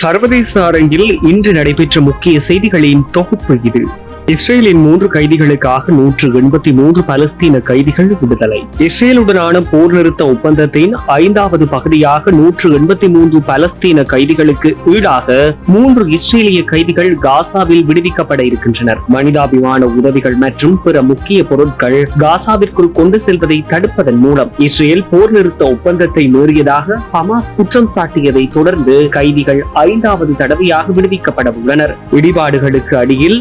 சர்வதேச அரங்கில் இன்று நடைபெற்ற முக்கிய செய்திகளின் தொகுப்பு இது. இஸ்ரேலின் மூன்று கைதிகளுக்காக நூற்று எண்பத்தி மூன்று பலஸ்தீன கைதிகள் விடுதலை. இஸ்ரேலுடனான போர் நிறுத்த ஒப்பந்தத்தின் ஐந்தாவது பகுதியாக நூற்று எண்பத்தி மூன்று பலஸ்தீன கைதிகளுக்கு ஈடாக மூன்று இஸ்ரேலிய கைதிகள் காசாவில் விடுவிக்கப்பட இருக்கின்றனர். மனிதாபிமான உதவிகள் மற்றும் பிற முக்கிய பொருட்கள் காசாவிற்குள் கொண்டு செல்வதை தடுப்பதன் மூலம் இஸ்ரேல் போர் நிறுத்த ஒப்பந்தத்தை மீறியதாக ஹமாஸ் குற்றம் சாட்டியதை தொடர்ந்து கைதிகள் ஐந்தாவது தடவையாக விடுவிக்கப்பட உள்ளனர். இடிபாடுகளுக்கு அடியில்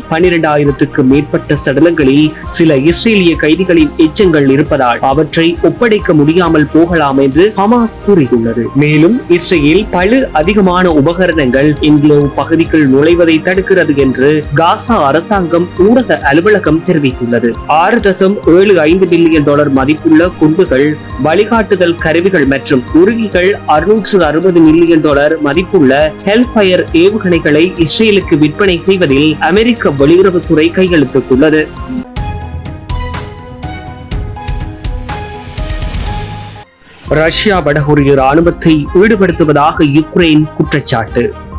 ஆயிரத்துக்கு மேற்பட்ட சடலங்களில் சில இஸ்ரேலிய கைதிகளின் எச்சங்கள் இருப்பதால் அவற்றை ஒப்படைக்க முடியாமல் போகலாம் என்று ஹமாஸ் கூறியுள்ளது. மேலும் இஸ்ரேல் பழு அதிகமான உபகரணங்கள் இங்கிலோ பகுதிக்குள் நுழைவதை தடுக்கிறது என்று காசா அரசாங்கம் ஊடக அலுவலகம் தெரிவித்துள்ளது. ஆறு தசம் ஏழு ஐந்து பில்லியன் டாலர் மதிப்புள்ள குண்டுகள் வழிகாட்டுதல் கருவிகள் மற்றும் உருகிகள் அறுநூற்று அறுபது மில்லியன் டாலர் மதிப்புள்ள ஹெல்ஃபயர் ஏவுகணைகளை இஸ்ரேலுக்கு விற்பனை செய்வதில் அமெரிக்க வெளியுறவுத்துறை கையெழுத்திட்டுள்ளது. ரஷ்யா வடகொரிய ராணுவத்தை ஈடுபடுத்துவதாக யுக்ரைன் குற்றச்சாட்டு.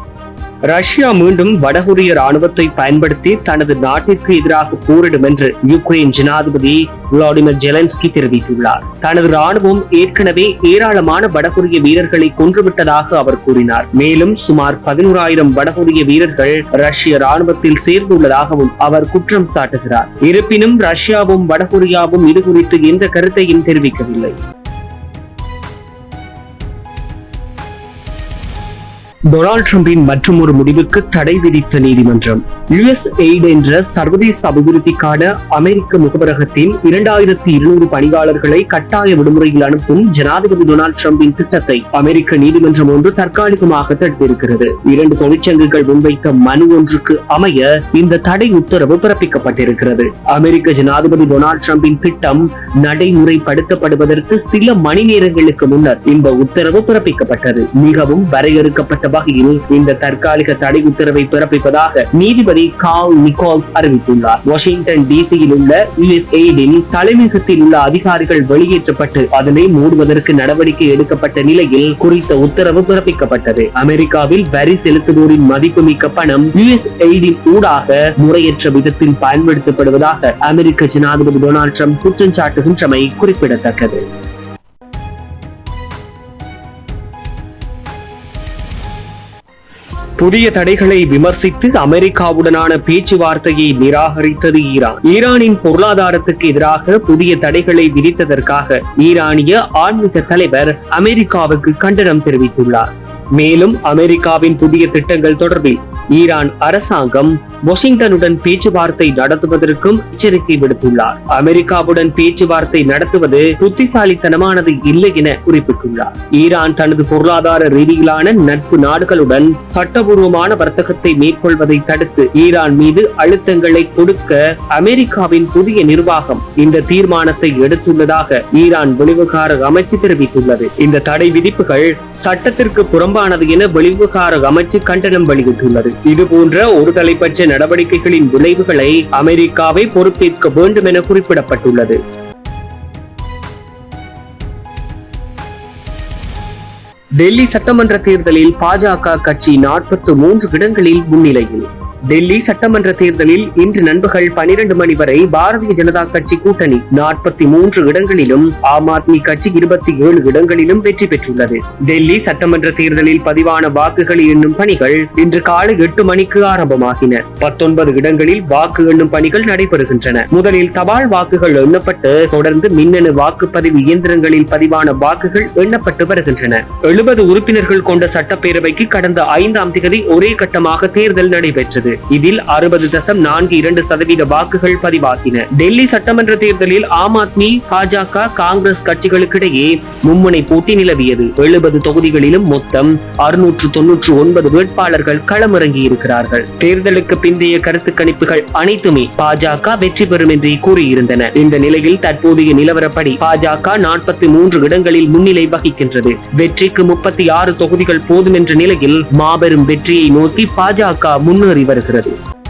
ரஷ்யா மீண்டும் வடகொரிய ராணுவத்தை பயன்படுத்தி தனது நாட்டிற்கு எதிராக போரிடும் என்று யுக்ரைன் ஜனாதிபதி விளாடிமிர் ஜெலன்ஸ்கி தெரிவித்துள்ளார். தனது ராணுவம் ஏற்கனவே ஏராளமான வடகொரிய வீரர்களை கொன்றுவிட்டதாக அவர் கூறினார். மேலும் சுமார் பதினோராயிரம் வடகொரிய வீரர்கள் ரஷ்ய ராணுவத்தில் சேர்ந்துள்ளதாகவும் அவர் குற்றம் சாட்டுகிறார். இருப்பினும் ரஷ்யாவும் வடகொரியாவும் இது குறித்து எந்த கருத்தையும் தெரிவிக்கவில்லை. டொனால்ட் ட்ரம்பின் மற்றும் ஒரு முடிவுக்கு தடை விதித்த நீதிமன்றம். யுஎஸ் எய்ட் என்ற சர்வதேச அபிவிருத்திக்கான அமெரிக்க முகவரகத்தின் இரண்டாயிரத்தி இருநூறு பணியாளர்களை கட்டாய விடுமுறையில் அனுப்பும் ஜனாதிபதி டொனால்ட் ட்ரம்பின் திட்டத்தை அமெரிக்க நீதிமன்றம் ஒன்று தற்காலிகமாக தடுத்திருக்கிறது. இரண்டு தொழிற்சங்கங்கள் முன்வைத்த மனு ஒன்றுக்கு அமைய இந்த தடை உத்தரவு பிறப்பிக்கப்பட்டிருக்கிறது. அமெரிக்க ஜனாதிபதி டொனால்ட் ட்ரம்பின் திட்டம் நடைமுறைப்படுத்தப்படுவதற்கு சில மணி நேரங்களுக்கு முன்னர் இந்த உத்தரவு பிறப்பிக்கப்பட்டது. மிகவும் வரையறுக்கப்பட்ட வகையில் இந்த தற்காலிக தடை உத்தரவை பிறப்பிப்பதாக நீதிபதி கால் நிக்கோல்ஸ் அறிவித்துள்ளார். வாஷிங்டன் டிசியில் உள்ள எய்டின் தலைமையகத்தில் உள்ள அதிகாரிகள் வெளியேற்றப்பட்டு அதனை மூடுவதற்கு நடவடிக்கை எடுக்கப்பட்ட நிலையில் குறித்த உத்தரவு பிறப்பிக்கப்பட்டது. அமெரிக்காவில் வரி செலுத்துவோரின் மதிப்புமிக்க பணம் யுஎஸ் எய்டின் ஊடாக முறையற்ற விதத்தில் பயன்படுத்தப்படுவதாக அமெரிக்க ஜனாதிபதி டொனால்ட் ட்ரம்ப் குற்றம் சாட்டுகின்றமை குறிப்பிடத்தக்கது. புதிய தடைகளை விமர்சித்து அமெரிக்காவுடனான பேச்சுவார்த்தையை நிராகரித்தது ஈரான். ஈரானின் பொருளாதாரத்துக்கு எதிராக புதிய தடைகளை விதித்ததற்காக ஈரானிய ஆன்மீக தலைவர் அமெரிக்காவுக்கு கண்டனம் தெரிவித்துள்ளார். மேலும் அமெரிக்காவின் புதிய திட்டங்கள் தொடர்பில் ஈரான் அரசாங்கம் வாஷிங்டனுடன் பேச்சுவார்த்தை நடத்துவதற்கும் எச்சரிக்கை விடுத்துள்ளார். அமெரிக்காவுடன் பேச்சுவார்த்தை நடத்துவது புத்திசாலித்தனமானது இல்லை என குறிப்பிட்டுள்ளார். ஈரான் தனது பொருளாதார ரீதியிலான நட்பு நாடுகளுடன் சட்டபூர்வமான வர்த்தகத்தை மேற்கொள்வதை தடுத்து ஈரான் மீது அழுத்தங்களை கொடுக்க அமெரிக்காவின் புதிய நிர்வாகம் இந்த தீர்மானத்தை எடுத்துள்ளதாக ஈரான் வெளிவிவகார அமைச்சு தெரிவித்துள்ளது. இந்த தடை விதிப்புகள் சட்டத்திற்கு முடிவானது என வெளிவிவகார அமைச்சு கண்டனம் வெளியிட்டுள்ளது. இதுபோன்ற ஒரு தலைப்பட்ச நடவடிக்கைகளின் விளைவுகளை அமெரிக்காவை பொறுப்பேற்க வேண்டும் என குறிப்பிடப்பட்டுள்ளது. டெல்லி சட்டமன்ற தேர்தலில் பாஜக கட்சி நாற்பத்தி மூன்று இடங்களில் முன்னிலையில். டெல்லி சட்டமன்ற தேர்தலில் இன்று நண்பகல் பனிரெண்டு மணி வரை பாரதிய ஜனதா கட்சி கூட்டணி நாற்பத்தி மூன்று இடங்களிலும் ஆம் ஆத்மி கட்சி இருபத்தி ஏழு இடங்களிலும் வெற்றி பெற்றுள்ளது. டெல்லி சட்டமன்ற தேர்தலில் பதிவான வாக்குகள் எண்ணும் பணிகள் இன்று காலை எட்டு மணிக்கு ஆரம்பமாகின. பத்தொன்பது இடங்களில் வாக்கு எண்ணும் பணிகள் நடைபெறுகின்றன. முதலில் தபால் வாக்குகள் எண்ணப்பட்டு தொடர்ந்து மின்னணு வாக்குப்பதிவு இயந்திரங்களில் பதிவான வாக்குகள் எண்ணப்பட்டு வருகின்றன. எழுபது உறுப்பினர்கள் கொண்ட சட்டப்பேரவைக்கு கடந்த ஐந்தாம் தேதி ஒரே கட்டமாக தேர்தல் நடைபெற்றது. இதில் அறுபது தசம் நான்கு இரண்டு சதவீத வாக்குகள் பதிவாகின. டெல்லி சட்டமன்ற தேர்தலில் ஆம் ஆத்மி பாஜக காங்கிரஸ் கட்சிகளுக்கிடையே மும்முனை போட்டி நிலவியது. எழுபது தொகுதிகளிலும் மொத்தம் அறுநூற்று தொன்னூற்று ஒன்பது வேட்பாளர்கள் களமிறங்கி இருக்கிறார்கள் தேர்தலுக்கு பிந்தைய கருத்து கணிப்புகள் அனைத்துமே பாஜக வெற்றி பெறும் என்றே கூறியிருந்தன. இந்த நிலையில் தற்போதைய நிலவரப்படி பாஜக நாற்பத்தி மூன்று இடங்களில் முன்னிலை வகிக்கின்றது. வெற்றிக்கு முப்பத்தி ஆறு தொகுதிகள் போதும் என்ற நிலையில் மாபெரும் வெற்றியை நோக்கி பாஜக முன்னேறி வருகிறது. credit.